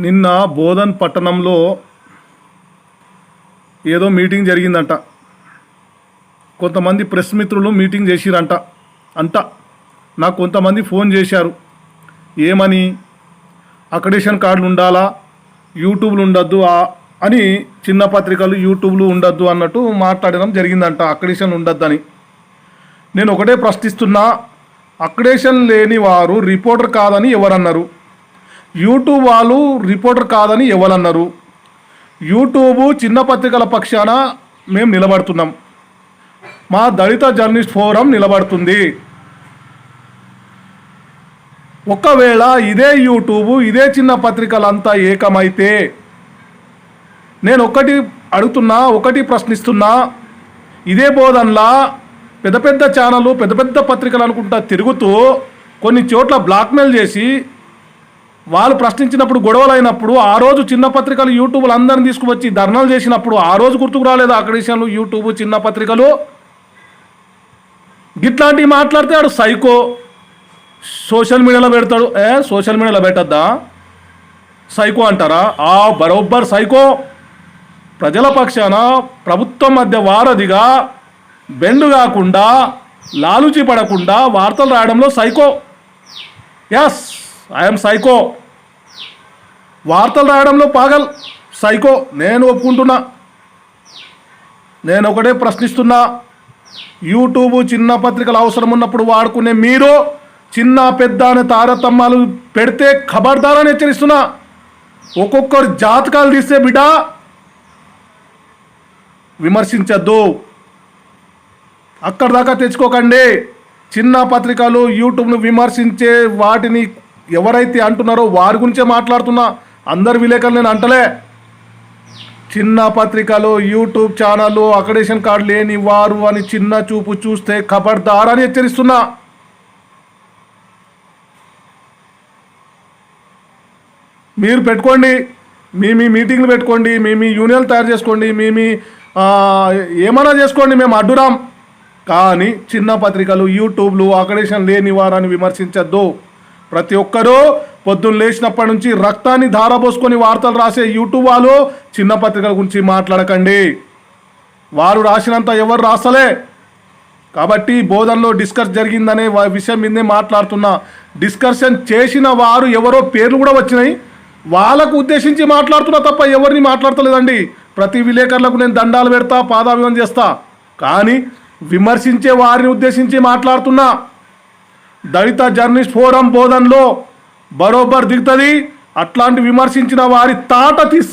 నిన్న బోధన్ పట్టణంలో ఏదో మీటింగ్ జరిగిందంట. కొంతమంది ప్రెస్ మిత్రులు మీటింగ్ చేసిరంట. అంట నాకు కొంతమంది ఫోన్ చేశారు. ఏమని? అకడేషన్ కార్డులు ఉండాలా? యూట్యూబ్లు ఉండొద్దు అని చిన్న పత్రికలు యూట్యూబ్లు ఉండొద్దు అన్నట్టు మాట్లాడడం జరిగిందంట. అకడేషన్ ఉండొద్దని. నేను ఒకటే ప్రశ్నిస్తున్నా అక్రిడేషన్ లేని వారు రిపోర్టర్ కాదని ఎవరన్నారు? యూట్యూబ్ వాళ్ళు రిపోర్టర్ కాదని ఎవరన్నారు? యూట్యూబ్ చిన్న పత్రికల పక్షాన మేము నిలబడుతున్నాం. మా దళిత జర్నలిస్ట్ ఫోరం నిలబడుతుంది. ఒకవేళ ఇదే యూట్యూబ్ ఇదే చిన్న పత్రికలంతా ఏకమైతే నేను ఒకటి అడుగుతున్నా ఒకటి ప్రశ్నిస్తున్నా ఇదే బోధనలా పెద్ద పెద్ద ఛానళ్ళు పెద్ద పెద్ద పత్రికలు అనుకుంటా తిరుగుతూ కొన్ని చోట్ల బ్లాక్మెయిల్ చేసి వాళ్ళు ప్రశ్నించినప్పుడు గొడవలు అయినప్పుడు ఆ రోజు చిన్న పత్రికలు యూట్యూబ్లు అందరిని తీసుకువచ్చి ధర్నాలు చేసినప్పుడు ఆ రోజు గుర్తుకు రాలేదు అక్రిడేషన్లు యూట్యూబ్ చిన్న పత్రికలు? గిట్లాంటివి మాట్లాడితే ఆడు సైకో. సోషల్ మీడియాలో పెడతాడు. ఏ సోషల్ మీడియాలో పెట్టద్దా? సైకో అంటారా? ఆ బరోబ్బర్ సైకో. ప్రజల పక్షాన ప్రభుత్వం మధ్య వారధిగా బెండు కాకుండా లాలుచి పడకుండా వార్తలు రాయడంలో సైకో. ఎస్ ఐఎమ్ సైకో వార్తలు రాయడంలో పాగల్. సైకో నేను ఒప్పుకుంటున్నా. నేను ఒకటే ప్రశ్నిస్తున్నా. యూట్యూబ్ చిన్న పత్రికలు అవసరం ఉన్నప్పుడు వాడుకునే మీరు చిన్న పెద్ద అనే తారతమ్యాలు పెడితే ఖబర్దారని హెచ్చరిస్తున్నా. ఒక్కొక్కరు జాతకాలు తీస్తే బిడ్డ విమర్శించద్దు. అక్కడ దాకా తెచ్చుకోకండి. చిన్న పత్రికలు యూట్యూబ్ను విమర్శించే వాటిని ఎవరైతే అంటున్నారో వారి గురించే మాట్లాడుతున్నా అందరి విలేకరులు నేను అంటలే. చిన్న పత్రికలు యూట్యూబ్ ఛానళ్ళు అకడేషన్ కార్డు లేని వారు అని చిన్న చూపు చూస్తే కబడ్దారని అని హెచ్చరిస్తున్నా. మీరు పెట్టుకోండి మీ మీ మీటింగ్లు పెట్టుకోండి మీ మీ యూనియన్లు తయారు చేసుకోండి మీ మీ ఏమైనా చేసుకోండి మేము అడ్డురాం. కానీ చిన్న పత్రికలు యూట్యూబ్లు అకడేషన్ లేని వారని విమర్శించద్దు. ప్రతి ఒక్కరూ పొద్దున్న లేచినప్పటి నుంచి రక్తాన్ని ధారపోసుకొని వార్తలు రాసే యూట్యూబ్ వాళ్ళు చిన్న పత్రికల గురించి మాట్లాడకండి. వారు రాసినంత ఎవరు రాస్తలే కాబట్టి బోధనలో డిస్కస్ జరిగిందనే వా- విషయం మీదే మాట్లాడుతున్నా. డిస్కషన్ చేసిన వారు ఎవరో పేర్లు కూడా వచ్చినాయి. వాళ్ళకు ఉద్దేశించి మాట్లాడుతున్నా తప్ప ఎవరిని మాట్లాడతలేదండి. ప్రతి విలేకరులకు నేను దండాలు పెడతా పాదాభివం చేస్తా. కానీ విమర్శించే వారిని ఉద్దేశించి మాట్లాడుతున్నా. దళిత జర్నలిస్ట్ ఫోరం బోధనలో బరోబర్ దిగుతుంది. అట్లాంటి విమర్శించిన వారి తాట తీస్తుంది